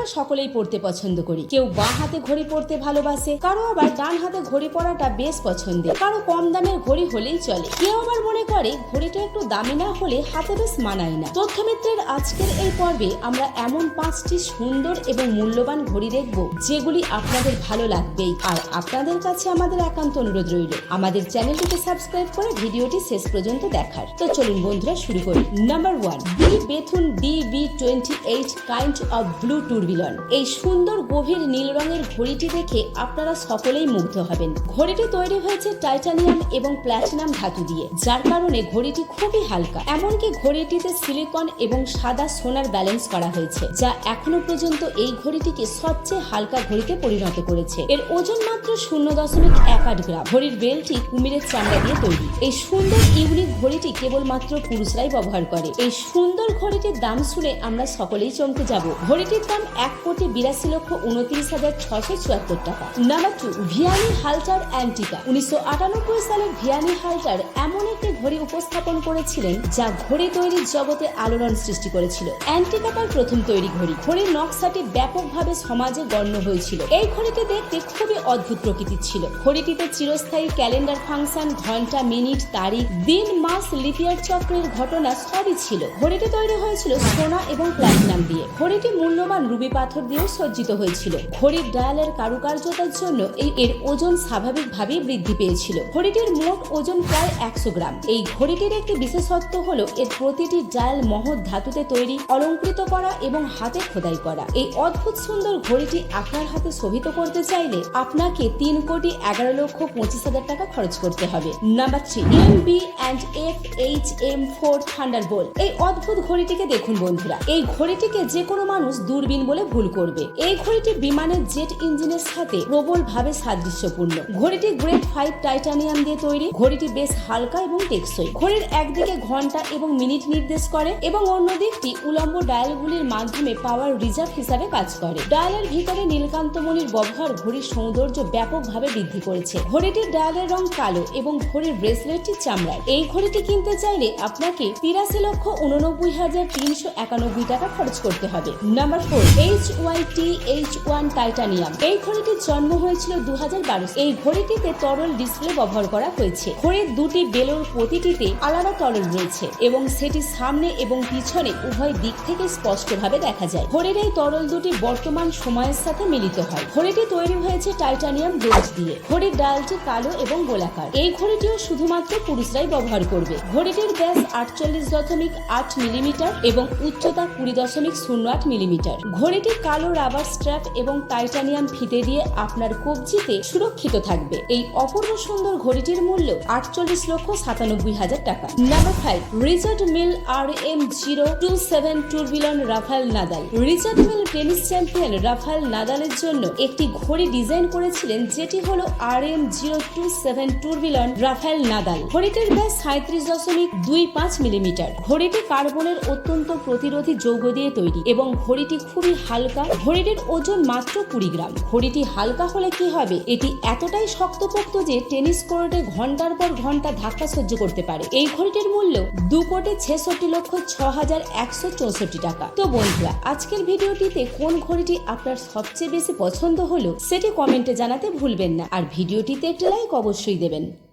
আমরা সকলেই পড়তে পছন্দ করি। কেউ বাঁ হাতে ঘড়ি পড়তে ভালোবাসে, কারও আবার ডান হাতে ঘড়ি পরাটা বেশ পছন্দের। কারও কম দামের ঘড়ি হলেই চলে। কেউ আবার মনে করে ঘড়িটা একটু দামি না হলে হাতে বেশ মানায় না। তথ্যমিত্রের আজকের এই পর্বে আমরা এমন পাঁচটি সুন্দর এবং মূল্যবান ঘড়ি দেখব, যেগুলি আপনাদের ভালো লাগবেই। আর আপনাদের কাছে আমাদের একান্ত অনুরোধ রইল, আমাদের চ্যানেলটিকে সাবস্ক্রাইব করে ভিডিওটি শেষ পর্যন্ত দেখার। তো চলুন বন্ধুরা, শুরু করি। Number one, B Bethune D B twenty eight kind of blue tourbillon এই সুন্দর গভীর নীল রঙের ঘড়িটি দেখে আপনারা সকলেই মুগ্ধ হবেন। ঘড়িটি তৈরি হয়েছে টাইটানিয়াম এবং প্ল্যাটিনাম ধাতু দিয়ে, যার কারণে ঘড়িটি খুবই হালকা। এমনকি ঘড়িটিতে সিলিকন এবং সাদা সোনার ব্যালেন্স করা হয়েছে, যা এখনও পর্যন্ত এই ঘড়িটিকে সবচেয়ে হালকা ঘড়িতে পরিণত করেছে। এর ওজন মাত্র শূন্য দশমিক এক আট গ্রাম। ঘড়ির বেলটি কুমিরের চামড়া দিয়ে তৈরি। এই সুন্দর ইউনিক ঘড়িটি কেবলমাত্র পুরুষরাই ব্যবহার করে। এই সুন্দর ঘড়িটির দাম শুনে আমরা সকলেই চমকে যাব। ঘড়িটির দাম এক কোটি বিরাশি লক্ষ উনত্রিশ হাজার ছশো চুয়াত্তর টাকা। Number two Vianney Halter Antiqua. উনিশশো আটানব্বই সালে ভিয়ানি হালটার এমন একটি ঘড়ি উপস্থাপন করেছিলেন যা ঘড়ি তৈরির জগতে আলোড়ন সৃষ্টি করেছিল। অ্যান্টিকা তার প্রথম তৈরি ঘড়ি। ঘড়ির নকশাটি ব্যাপকভাবে সমাজে গণ্য হয়েছিল। এই ঘড়িটি দেখতে খুবই অদ্ভুত প্রকৃতির ছিল। ঘড়িটিতে চিরস্থায়ী ক্যালেন্ডার ফাংশন, ঘণ্টা, মিনিট, তারিখ, দিন, মাস, লিপিয়ার চক্রের ঘটনা সবই ছিল। ঘড়িটি তৈরি হয়েছিল সোনা এবং প্ল্যাটিনাম দিয়ে। ঘড়িটি মূল্যবান রুবি পাথর দিয়েও সজ্জিত হয়েছিল। ঘড়ির ডায়ালের কারুকার্যতার জন্য এই এর ওজন স্বাভাবিকভাবেই বৃদ্ধি পেয়েছিল। ঘড়িটির মোট ওজন প্রায় একশো গ্রাম। এই ঘড়িটির একটি বিশেষত্ব হলো এর প্রতিটি ডায়াল মহৎ ধাতুতে তৈরি, অলঙ্কৃত করা এবং হাতে খোদাই করা। এই অদ্ভুত সুন্দর ঘড়িটি আপনার হাতে শোভিত করতে চাইলে আপনাকে তিন কোটি এগারো লক্ষ পঁচিশ হাজার টাকা খরচ করতে হবে। Number three, M B and F H M four thunderbolt এই অদ্ভুত ঘড়িটিকে দেখুন বন্ধুরা। এই ঘড়িটিকে যে কোনো মানুষ দূরবীন বলে ভুল করবে। এই ঘড়িটি বিমানের জেট ইঞ্জিনের সাথে প্রবল ভাবে সাদৃশ্যপূর্ণ। ঘড়িটি গ্রেড ফাইভ টাইটানিয়াম দিয়ে তৈরি। ঘড়িটি বেশ হালকা এবং টেকসই। ঘড়ির একদিকে ঘণ্টা এবং মিনিট নির্দেশ করে এবং অন্য দিকটি উলম্ব ডায়ালগুলির মাধ্যমে পাওয়ার রিজার্ভ হিসাবে কাজ করে। ডায়ালের ভিতরে নীলকান্তমণির ব্যবহার ঘড়ির সৌন্দর্য ব্যাপকভাবে বৃদ্ধি করেছে। ঘড়িটির ডায়ালের রং কালো এবং ঘড়ির ব্রেসলেটটি চামড়ার। এই ঘড়িটি কিনতে চাইলে আপনাকে তিরাশি লক্ষ উননব্বই হাজার তিনশো একানব্বই টাকা খরচ করতে হবে। Number four H Y T H one titanium এই ঘড়িটির জন্ম হয়েছিল দু হাজার বারো এই ঘড়িটিতে তরল ডিসপ্লে ব্যবহার করা হয়েছে। ঘড়ির দুটি বেলোর প্রতিটিতে আলাদা তরল রয়েছে এবং সেটি সামনে এবং পিছনে উভয় দিক থেকে স্পষ্টভাবে দেখা যায়। ঘড়ির এই তরল দুটি বর্তমান সময়ের সাথে মিলিত হয়। ঘড়িটি তৈরি হয়েছে টাইটানিয়াম ব্রোঞ্জ দিয়ে। ঘড়ির ডায়ালটি কালো এবং গোলাকার। এই ঘড়িটিও শুধুমাত্র পুরুষরাই ব্যবহার করবে। ঘড়িটির ব্যাস আটচল্লিশ দশমিক আট মিলিমিটার এবং উচ্চতা কুড়ি দশমিক শূন্য আট মিলিমিটার। ঘড়িটি কালো রাবার স্ট্র্যাপ এবং টাইটানিয়াম ফিতে দিয়ে আপনার কবজিতে সুরক্ষিত থাকবে। এই অপূর্ব সুন্দর ঘড়িটির মূল্য আটচল্লিশ লক্ষ সাতানব্বই হাজার টাকা। Number five Richard Mille R M zero two seven tourbillon Rafael Nadal Richard Mille tennis champion Rafael নাদালের জন্য একটি ঘড়ি ডিজাইন করেছিলেন যেটি হলো R M zero two seven tourbillon Rafael Nadal ঘড়িটির ব্যাস সাঁত্রিশ দশমিক দুই পাঁচ মিলিমিটার। ঘড়িটি কার্বনের অত্যন্ত প্রতিরোধী যৌগ দিয়ে তৈরি এবং ঘড়িটি খুবই হালকা, ঘড়িটির ওজন মাত্র কুড়ি গ্রাম। ঘড়িটি হালকা হলে কি হবে? এটি এতটাই শক্তপোক্ত যে টেনিস কোর্টে ঘণ্টার পর ঘণ্টা ধাক্কা সহ্য করতে পারে। এই ঘড়িটির মূল্য দু কোটি ছেষট্টি লক্ষ ছ হাজার একশো চৌষট্টি টাকা। তো বন্ধুরা, আজকের ভিডিওটিতে কোন ঘড়িটি আপনার সবচেয়ে বেশি পছন্দ হলো, সেটি কমেন্টে জানাতে ভুলবেন না। আর ভিডিওটিতে একটি লাইক অবশ্যই দেবেন।